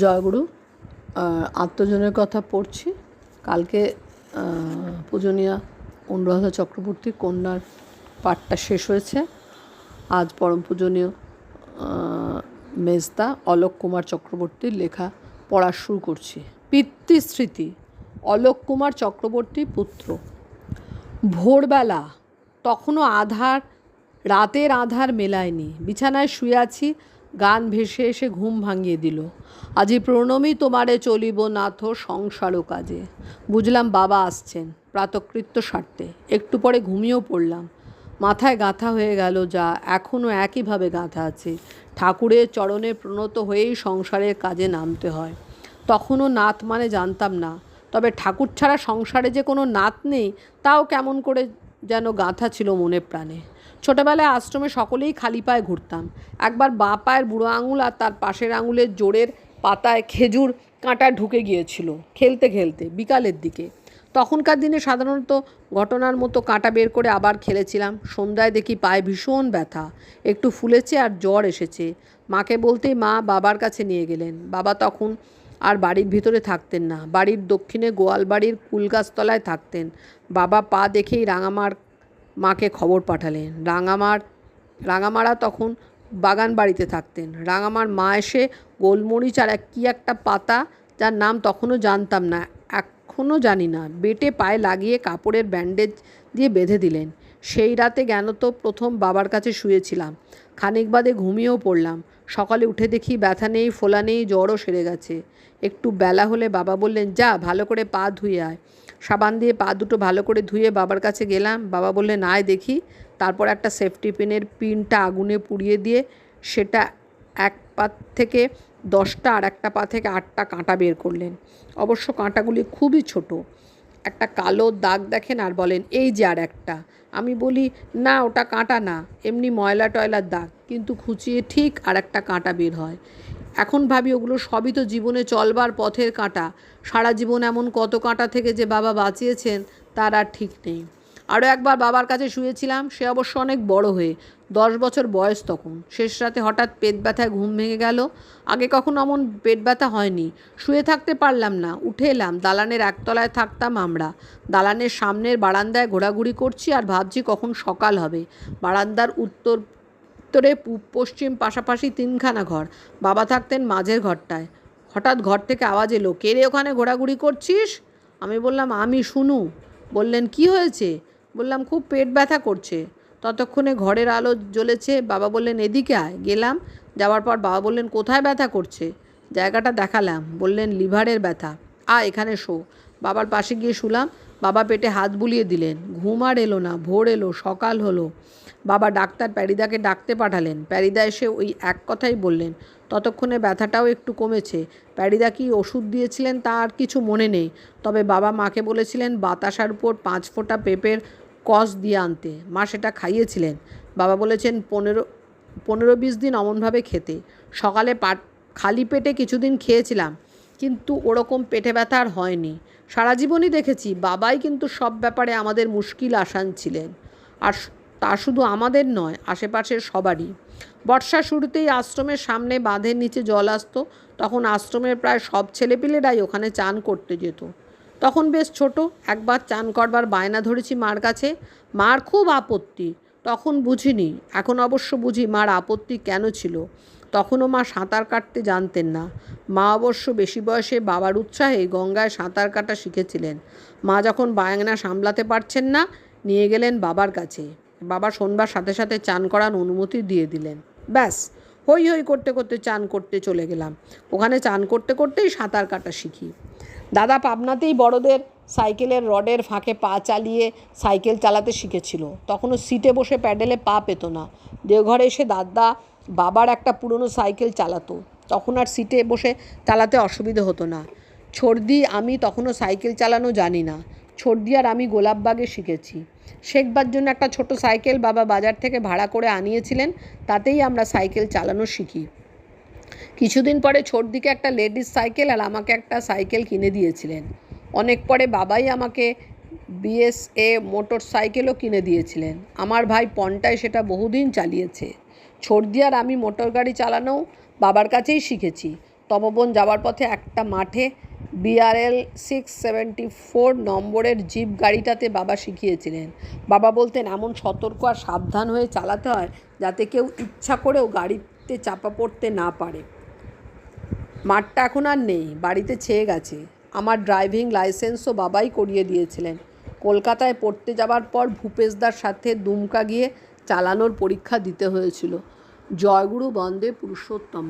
জয়গুরু আত্মজনের কথা পড়ছি। কালকে পূজনীয়া অনুরাধা চক্রবর্তী কন্যার পাঠটা শেষ হয়েছে। আজ পরম পূজনীয় মেজদা অলোক কুমার চক্রবর্তীর লেখা পড়া শুরু করছি। পিতৃস্মৃতি, অলোক কুমার চক্রবর্তী পুত্র। ভোরবেলা, তখনও আধার, রাতের আধার মেলায়নি। বিছানায় শুয়ে আছি গান ভেসে এসে ঘুম ভাঙিয়ে দিল। আজি প্রণমী তোমারে চলিব নাথ সংসারও কাজে। বুঝলাম বাবা আসছেন, প্রাতকৃত্য সারতে। একটু পরে ঘুমিয়েও পড়লাম। মাথায় গাঁথা হয়ে গেল যা এখনও একইভাবে গাঁথা আছে। ঠাকুরের চরণে প্রণত হয়েই সংসারের কাজে নামতে হয়। তখনও নাথ মানে জানতাম না, তবে ঠাকুর ছাড়া সংসারে যে কোনো নাত নেই, তাও কেমন করে যেন গাঁথা ছিল মনে প্রাণে। ছোটবেলায় আশ্রমে সকলেই খালি পায়ে ঘুরতাম। একবার বা পায়ের বুড়ো আঙুল আর তার পাশের আঙুলের জোরের পাতায় খেজুর কাঁটা ঢুকে গিয়েছিল, খেলতে খেলতে, বিকালের দিকে। তখনকার দিনে সাধারণত ঘটনার মতো কাঁটা বের করে আবার খেলেছিলাম। সন্ধ্যায় দেখি পায়ে ভীষণ ব্যথা, একটু ফুলেছে আর জ্বর এসেছে। মাকে বলতেই মা বাবার কাছে নিয়ে গেলেন। বাবা তখন আর বাড়ির ভিতরে থাকতেন না। বাড়ির দক্ষিণে গোয়াল বাড়ির কুলগাছতলায় থাকতেন। বাবা পা দেখেই রাঙামার মাকে খবর পাঠালেন। রাঙামার, রাঙামারা তখন বাগান বাড়িতে থাকতেন। রাঙামার মা এসে গোলমরিচ আর কী একটা পাতা, যার নাম তখনও জানতাম না, এখনও জানি না, বেটে পায়ে লাগিয়ে কাপড়ের ব্যান্ডেজ দিয়ে বেঁধে দিলেন। সেই রাতে জ্ঞানত প্রথম বাবার কাছে শুয়েছিলাম। খানিক বাদে ঘুমিয়েও পড়লাম। সকালে উঠে দেখি ব্যথা নেই, ফোলা নেই, জ্বরও সেরে গেছে। একটু বেলা হলে বাবা বললেন, যা, ভালো করে পা ধুয়ে আয়। সাবান দিয়ে পা দুটো ভালো করে ধুয়ে বাবার কাছে গেলাম। বাবা বললে আয় দেখি। তারপর একটা সেফটি পিনের পিনটা আগুনে পুড়িয়ে দিয়ে সেটা এক পা থেকে দশটা আর একটা পা থেকে আটটা কাঁটা বের করলেন। অবশ্য কাঁটাগুলি খুবই ছোট। একটা কালো দাগ দেখেন আর বলেন, এই যে আর একটা। আমি বলি, না, ওটা কাঁটা না, এমনি ময়লা টয়লার দাগ। কিন্তু খুঁচিয়ে ঠিক আর একটা কাঁটা বের হয়। এখন ভাবি ওগুলো সবই তো জীবনে চলবার পথের কাঁটা। সারা জীবন এমন কত কাঁটা থেকে যে বাবা বাঁচিয়েছেন, তার আর ঠিক নেই। আরও একবার বাবার কাছে শুয়েছিলাম, সে অবশ্য অনেক বড় হয়ে, দশ বছর বয়স তখন। শেষ রাতে হঠাৎ পেট ব্যথায় ঘুম ভেঙে গেল। আগে কখনো এমন পেট ব্যথা হয়নি। শুয়ে থাকতে পারলাম না, উঠে এলাম। দালানের একতলায় থাকতাম আমরা। দালানের সামনের বারান্দায় ঘোরাঘুরি করছি আর ভাবছি কখন সকাল হবে। বারান্দার উত্তর উত্তরে পশ্চিম পাশাপাশি তিনখানা ঘর। বাবা থাকতেন মাঝের ঘরটায়। হঠাৎ ঘর থেকে আওয়াজ এলো, কে রে ওখানে ঘোরাঘুরি করছিস? আমি বললাম, আমি শুনু। বললেন, কি হয়েছে? বললাম, খুব পেট ব্যথা করছে। ততক্ষণে ঘরের আলো জ্বলেছে। বাবা বললেন, এদিকে আয়। গেলাম। যাওয়ার পর বাবা বললেন, কোথায় ব্যথা করছে? জায়গাটা দেখালাম। বললেন, লিভারের ব্যথা। আ এখানে শো। বাবার পাশে গিয়ে শুলাম। বাবা পেটে হাত বুলিয়ে দিলেন। ঘুম আর এলো না, ভোর এলো, সকাল হলো। বাবা ডাক্তার প্যারিদাকে ডাকতে পাঠালেন। প্যারিদা এসে ওই এক কথাই বললেন, ততক্ষণে ব্যথাটাও একটু কমেছে। প্যারিদা কি ওষুধ দিয়েছিলেন তা আর কিছু মনে নেই। তবে বাবা মাকে বলেছিলেন বাতাসার উপর পাঁচ ফোঁটা পেঁপের কস দিয়ে আনতে। মা সেটা খাইয়েছিলেন। বাবা বলেছেন, পনেরো পনেরো বিশ দিন অমনভাবে খেতে। সকালে পাট, খালি পেটে কিছুদিন খেয়েছিলাম। কিন্তু ওরকম পেটে ব্যথা আর হয়নি। সারা জীবনই দেখেছি, বাবাই কিন্তু সব ব্যাপারে আমাদের মুশকিল আসান ছিলেন। আর তা শুধু আমাদের নয়, আশেপাশের সবারই। বর্ষার শুরুতেই আশ্রমের সামনে বাঁধের নিচে জল আসতো, তখন আশ্রমের প্রায় সব ছেলেপিলেরাই ওখানে চান করতে যেত। তখন বেশ ছোট, একবার চান করবার বায়না ধরেছি মার কাছে, মার খুব আপত্তি। তখন বুঝিনি, এখন অবশ্য বুঝি মার আপত্তি কেন ছিল। তখনও মা সাঁতার কাটতে জানতেন না। মা অবশ্য বেশি বয়সে বাবার উৎসাহে গঙ্গায় সাঁতার কাটা শিখেছিলেন। মা যখন বায়না সামলাতে পারছেন না, নিয়ে গেলেন বাবার কাছে। বাবা শোনবার সাথে সাথে চান করার অনুমতি দিয়ে দিলেন। ব্যাস, হই হই করতে করতে চান করতে চলে গেলাম। ওখানে চান করতে করতেই সাঁতার কাটা শিখি। দাদা পাবনাতেই বড়দের সাইকেলের রডের ফাঁকে পা চালিয়ে সাইকেল চালাতে শিখেছিল। তখনও সিটে বসে প্যাডেলে পা পেত না। দেওঘরে এসে দাদা বাবার একটা পুরনো সাইকেল চালাতো। তখন আর সিটে বসে চালাতে অসুবিধে হতো না। ছর্দি আমি তখনও সাইকেল চালানো জানি না। ছর্দি আর আমি গোলাপবাগে শিখেছি। শেখবার জন্য একটা ছোট সাইকেল বাবা বাজার থেকে ভাড়া করে আনিয়েছিলেন, তাতেই আমরা সাইকেল চালানো শিখি। কিছুদিন পরে ছোটদিকে একটা লেডিস সাইকেল আর আমাকে একটা সাইকেল কিনে দিয়েছিলেন। অনেক পরে বাবাই আমাকে বিএসএ মোটর সাইকেলও কিনে দিয়েছিলেন। আমার ভাই পন্টায় সেটা বহুদিন চালিয়েছে। ছোটদি আর আমি মোটর গাড়ি চালানোও বাবার কাছেই শিখেছি। তপবন যাবার পথে একটা মাঠে বিআরএল সিক্স সেভেন্টি ফোর নম্বরের জিপ গাড়িটাতে বাবা শিখিয়েছিলেন। বাবা বলতেন, এমন সতর্ক আর সাবধান হয়ে চালাতে হয় যাতে কেউ ইচ্ছা করেও গাড়িতে চাপা পড়তে না পারে। মাঠটা এখন আর নেই, বাড়িতে ছেয়ে গেছে। আমার ড্রাইভিং লাইসেন্সও বাবাই করিয়ে দিয়েছিলেন। কলকাতায় পড়তে যাবার পর ভূপেশদার সাথে দুমকা গিয়ে চালানোর পরীক্ষা দিতে হয়েছিল। জয়গুরু বন্দে পুরুষোত্তম